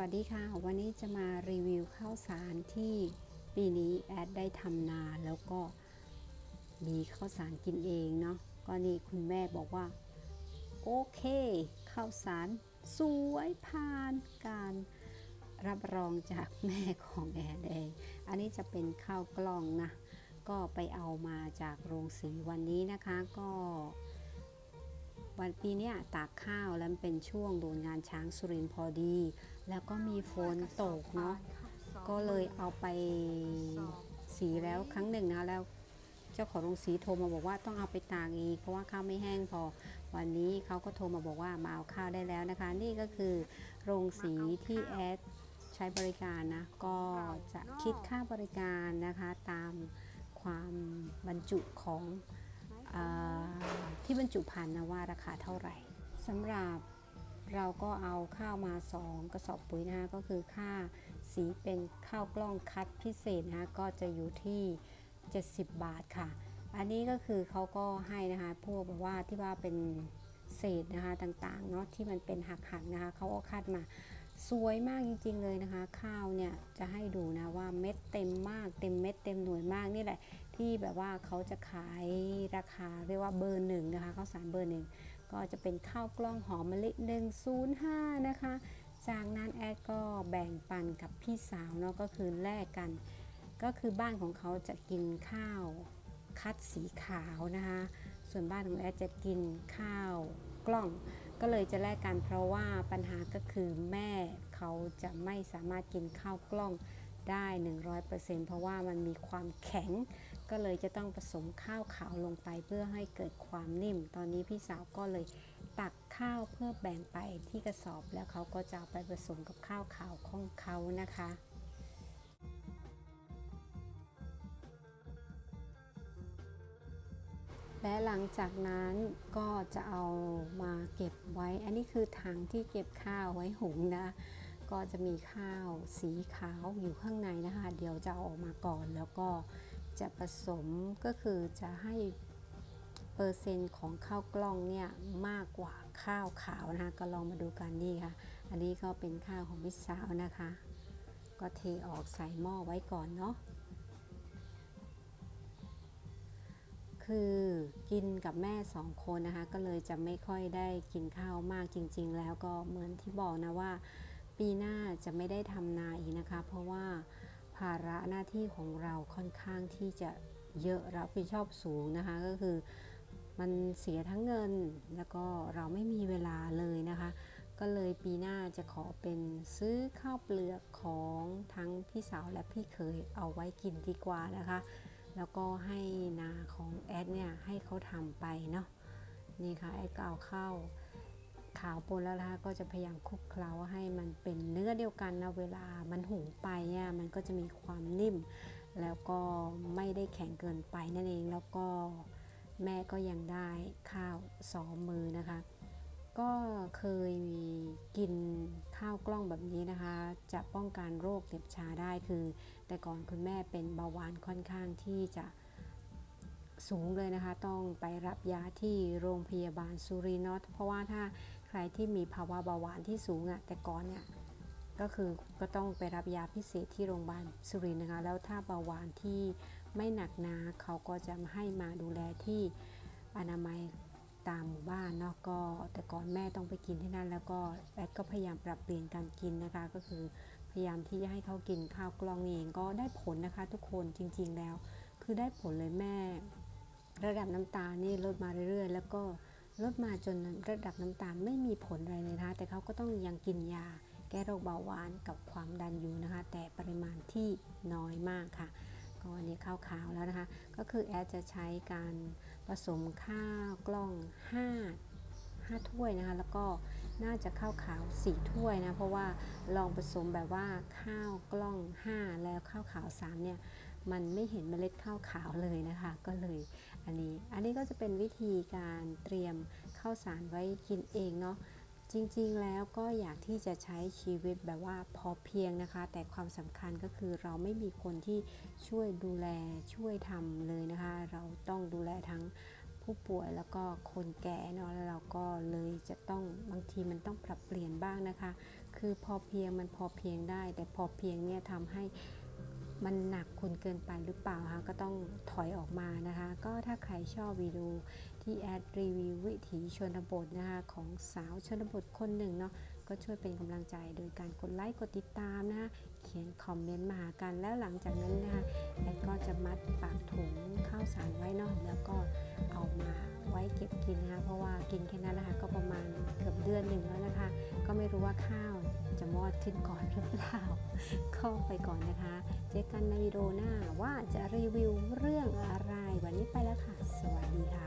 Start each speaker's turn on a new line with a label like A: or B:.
A: วัสดีค่ะ วันนี้จะมารีวิวข้าวสารที่ปีนี้แอดได้ทำนาแล้วก็มีข้าวสารกินเองเนาะก็นี่คุณแม่บอกว่า โอเค ข้าวสารสวยผ่านการรับรองจากแม่ของแอดเอง อันนี้จะเป็นข้าวกล้องนะ ก็ไปเอามาจากโรงสีวันนี้นะคะ ก็ วันปีนี้ตากข้าวแล้วเป็นช่วงโดนงานช้างสุรินพอดี แล้วก็มีฝนตกเนาะก็เลยเอาไปสีแล้วครั้งหนึ่งนะแล้วเจ้าของโรงสีโทรมาบอกว่าต้องเอาไปตากอีก เพราะว่าข้าวไม่แห้งพอ วันนี้เขาก็โทรมาบอกว่ามาเอาข้าวได้แล้วนะคะ นี่ก็คือโรงสีที่แอดใช้บริการนะก็จะคิดค่าบริการนะคะตามความบรรจุของ ที่บรรจุภัณฑ์นะว่าราคาเท่าไหร่สำหรับเราก็เอาข้าวมา 2 กระสอบปุ๋ยนะคะก็คือค่าสีเป็นข้าวกล้องคัดพิเศษนะคะก็จะอยู่ที่ 70 บาทค่ะ อันนี้ก็คือเขาก็ให้นะคะพวกแบบว่าที่ว่าเป็นเศษนะคะต่างๆเนาะที่มันเป็นหักๆนะคะเขาก็คัดมา สวยมากจริงๆเลยนะคะ ข้าวเนี่ยจะให้ดูนะว่าเม็ดเต็มมากเต็มเม็ดเต็มหน่วยมากนี่แหละ ที่แบบว่าเขาจะขายราคาเรียกว่าเบอร์หนึ่งนะคะข้าวสารเบอร์หนึ่งก็จะเป็นข้าวกล้องหอมมะลิ105 นะคะ จากนั้นแอดก็แบ่งปันกับพี่สาวเนาะก็คือแลกกัน ก็คือบ้านของเขาจะกินข้าวคัดสีขาวนะคะ ส่วนบ้านของแอดจะกินข้าวกล้อง ก็เลยจะแลกกันเพราะว่าปัญหาก็คือแม่เขาจะไม่สามารถกินข้าวกล้องได้ 100%เพราะว่ามันมีความแข็ง ก็เลยจะต้องผสมข้าวขาวลงไปเพื่อให้เกิดความนิ่ม ตอนนี้พี่สาวก็เลยตักข้าวเพื่อแบ่งไปที่กระสอบแล้วเขาก็จะไปผสมกับข้าวขาวของเขานะคะและหลังจากนั้นก็จะเอามา เก็บไว้ อันนี้คือถังที่เก็บข้าวไว้หุงนะ ก็จะมีข้าวสีขาวอยู่ข้างในนะคะ เดี๋ยวจะเอาออกมาก่อน แล้วก็จะผสมก็คือจะให้เปอร์เซ็นต์ของข้าวกล้องเนี่ยมากกว่าข้าวขาวนะคะ ก็ลองมาดูกันนี่ค่ะ อันนี้ก็เป็นข้าวของพี่สาวนะคะ ก็เทออกใส่หม้อไว้ก่อนเนาะ คือกินกับแม่สองคนนะคะ ก็เลยจะไม่ค่อยได้กินข้าวมากจริง ๆ แล้วก็เหมือนที่บอกนะว่า ปีหน้าจะไม่ได้ทำนาอีกนะคะ เพราะว่าภาระหน้าที่ของเราค่อนข้างที่จะเยอะรับผิดชอบสูงนะคะ ก็คือมันเสียทั้งเงินแล้วก็เราไม่มีเวลาเลยนะคะ ก็เลยปีหน้าจะขอเป็นซื้อข้าวเปลือกของทั้งพี่สาวและพี่เคยเอาไว้กินดีกว่านะคะ แล้วก็ให้นาของแอดเนี่ยให้เขาทำไปเนาะนี่ค่ะแอดก็เอาข้าขาวปนแล้วนะคะก็จะพยายามคลุกเคล้าให้มันเป็นเนื้อเดียวกันนะเวลามันหุงไปเนี่ยมันก็จะมีความนิ่ม แล้วก็ไม่ได้แข็งเกินไปนั่นเองแล้วก็แม่ก็ยังได้ข้าวสองมือนะคะ ก็เคยมีกิน ข้าวกล้องแบบนี้นะคะ จะป้องกันโรคเหน็บชาได้คือ แต่ก่อนคุณแม่เป็นเบาหวานค่อนข้างที่จะสูงเลยนะคะ ต้องไปรับยาที่โรงพยาบาลสุรินทร์เพราะว่าถ้าใครที่มีภาวะเบาหวานที่สูงอะ่ะแต่ก่อนเนี่ยก็คือก็ต้องไปรับยาพิเศษที่โรงพยาบาลสุรินทร์นะคะ แล้วถ้าเบาหวานที่ไม่หนักหนาเขาก็จะให้มาดูแลที่อนามัย ตามหมู่บ้านเนาะก็แต่ก่อนแม่ต้องไปกินที่นั่น แล้วก็แอดก็พยายามปรับเปลี่ยนการกินนะคะ ก็คือพยายามที่จะให้เขากินข้าวกล้องเองก็ได้ผลนะคะ ทุกคนจริง ๆแล้ว คือได้ผลเลยแม่ ระดับน้ำตาลนี่ลดมาเรื่อยๆ แล้วก็ลดมาจนระดับน้ำตาลไม่มีผลอะไรเลยนะคะ แต่เขาก็ต้องยังกินยา แก้โรคเบาหวานกับความดันอยู่นะคะ แต่ปริมาณที่น้อยมากค่ะ ก็อันนี้ข้าวขาวแล้วนะคะ ก็คือแอดจะใช้การผสมข้าวกล้อง 5 5 ถ้วยนะคะ แล้วก็น่าจะข้าวขาว 4 ถ้วยนะ เพราะว่าลองผสมแบบว่าข้าวกล้อง 5 แล้วข้าวขาว 3 เนี่ย มันไม่เห็นเมล็ดข้าวขาวเลยนะคะ ก็เลยอันนี้ อันนี้ก็จะเป็นวิธีการเตรียมข้าวสารไว้กินเองเนาะ จริงๆแล้วก็อยากที่จะใช้ชีวิตแบบว่าพอเพียงนะคะ แต่ความสำคัญก็คือเราไม่มีคนที่ช่วยดูแลช่วยทำเลยนะคะ เราต้องดูแลทั้งผู้ป่วยแล้วก็คนแก่เนาะแล้วเราก็เลยจะต้องบางทีมันต้องปรับเปลี่ยนบ้างนะคะ คือพอเพียงมันพอเพียงได้ แต่พอเพียงเนี่ยทำให้ มันหนักคุณเกินไปหรือเปล่าคะก็ต้องถอยออกมานะคะ ก็ถ้าใครชอบวิดีโอที่แอดรีวิววิถีชนบทนะคะของสาวชนบทคนหนึ่งเนาะก็ช่วยเป็นกำลังใจโดยการกดไลค์กดติดตามนะคะเขียนคอมเมนต์มาหากันแล้วหลังจากนั้นนะคะแอดก็จะมัดปากถุงข้าวสารไว้เนาะแล้วก็เอามาไว้เก็บกินนะคะเพราะว่ากินแค่นั้นนะคะก็ประมาณเกือบเดือนหนึ่งแล้วนะคะ ก็ไม่รู้ว่าข้าว จะมอดขึ้นก่อนหรือเปล่าก็ไปก่อนนะคะ เจอกันในวิดีโอหน้าว่าจะรีวิวเรื่องอะไร วันนี้ไปแล้วค่ะ สวัสดีค่ะ